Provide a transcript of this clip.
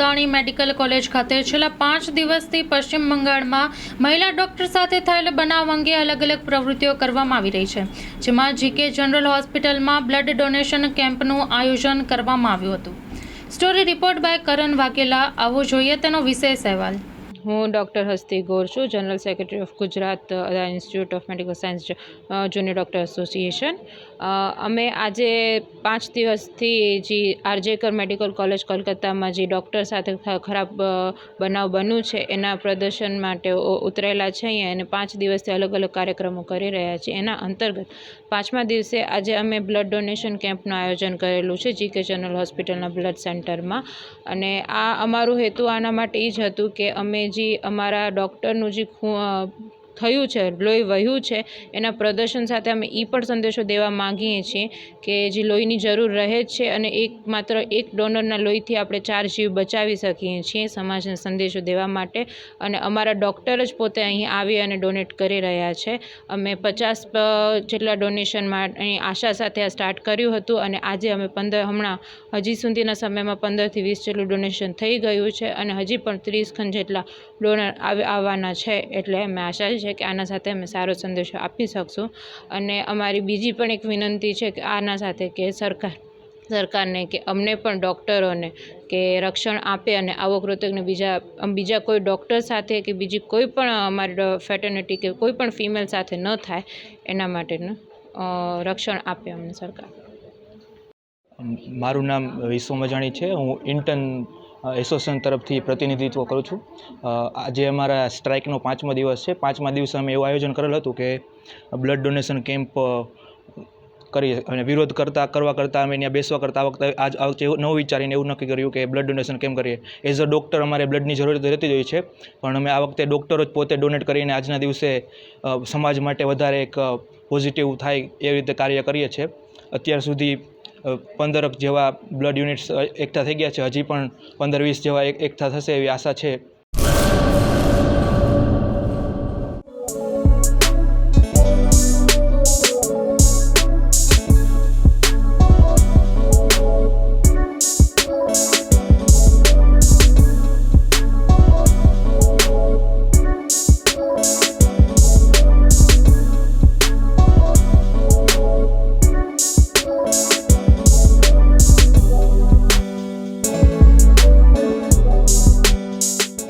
Dani medical college ખાતે છેલ્લા પાંચ દિવસથી પશ્ચિમ બંગાળમાં મહિલા ડોક્ટર સાથે થયેલ બનાવ અંગે અલગ અલગ પ્રવૃત્તિઓ કરવામાં આવી રહી છે, જેમાં જીકે જનરલ હોસ્પિટલમાં બ્લડ ડોનેશન કેમ્પનું આયોજન કરવામાં આવ્યું હતું. Story report by Karan Vaghela. આવો જોઈએ તેનો વિશેષ અહેવાલ. હું ડૉક્ટર હસ્તી ગોર છું, general secretary of Gujarat institute of medical science junior doctor association. અમે આજે પાંચ દિવસથી જે આરજેકર મેડિકલ કોલેજ કોલકાતામાં જે ડૉક્ટર સાથે ખરાબ બનાવ બન્યું છે, એના પ્રદર્શન માટે ઉતરેલા છે અહીંયા અને પાંચ દિવસથી અલગ અલગ કાર્યક્રમો કરી રહ્યા છીએ. એના અંતર્ગત પાંચમા દિવસે આજે અમે બ્લડ ડોનેશન કેમ્પનું આયોજન કરેલું છે, જીકે જનરલ હોસ્પિટલના બ્લડ સેન્ટરમાં. અને આ અમારું હેતુ આના માટે એ જ હતું કે અમે જે અમારા ડૉક્ટરનું જે થયું છે, લોહી વહ્યું છે, એના પ્રદર્શન સાથે અમે એ પણ સંદેશો દેવા માંગીએ છીએ કે જે લોહીની જરૂર રહે જ છે અને એક માત્ર એક ડોનરના લોહીથી આપણે ચાર જીવ બચાવી શકીએ છીએ સમાજને સંદેશો દેવા માટે. અને અમારા ડૉક્ટર જ પોતે અહીં આવી અને ડોનેટ કરી રહ્યા છે. અમે પચાસ જેટલા ડોનેશનમાં અહીં આશા સાથે આ સ્ટાર્ટ કર્યું હતું અને આજે અમે પંદર હમણાં હજી સુધીના સમયમાં પંદરથી વીસ જેટલું ડોનેશન થઈ ગયું છે અને હજી પણ ત્રીસ ખંડ જેટલા ડોનર આવવાના છે એટલે અમે આશા છે કે આના સાથે અમે સારો સંદેશો આપી શકશું. અને અમારી બીજી પણ એક વિનંતી છે કે આના સાથે કે સરકાર, સરકારને કે અમને પણ ડૉક્ટરોને કે રક્ષણ આપે અને આવો કૃતજ્ઞ બીજા બીજા કોઈ ડૉક્ટર સાથે કે બીજી કોઈ પણ અમારી ફેટર્નિટી કે કોઈ પણ ફિમેલ સાથે ન થાય, એના માટેનું રક્ષણ આપે અમને સરકાર. મારું નામ વિશ્વ છે. હું ઇન્ટર્ન એસોસિએશન તરફથી પ્રતિનિધિત્વ કરું છું. આજે અમારા સ્ટ્રાઇકનો પાંચમો દિવસ છે, પાંચમા દિવસે અમે એવું આયોજન કરેલું હતું કે બ્લડ ડોનેશન કેમ્પ કરી અને વિરોધ કરતા, કરવા કરતાં અમે ત્યાં બેસવા કરતાં, આ વખતે આજ વખતે નવું વિચારીને એવું નક્કી કર્યું કે બ્લડ ડોનેશન કેમ કરીએ. એઝ અ ડૉક્ટર અમારે બ્લડની જરૂર તો રહેતી જ હોય છે, પણ અમે આ વખતે ડૉક્ટરો જ પોતે ડોનેટ કરીને આજના દિવસે સમાજ માટે વધારે એક પોઝિટિવ થાય એ રીતે કાર્ય કરીએ છીએ. અત્યાર સુધી પંદરક જેવા બ્લડ યુનિટ્સ એકઠા થઈ ગયા છે. હજી પણ પંદર વીસ જેવા એક એકઠા થશે એવી આશા છે.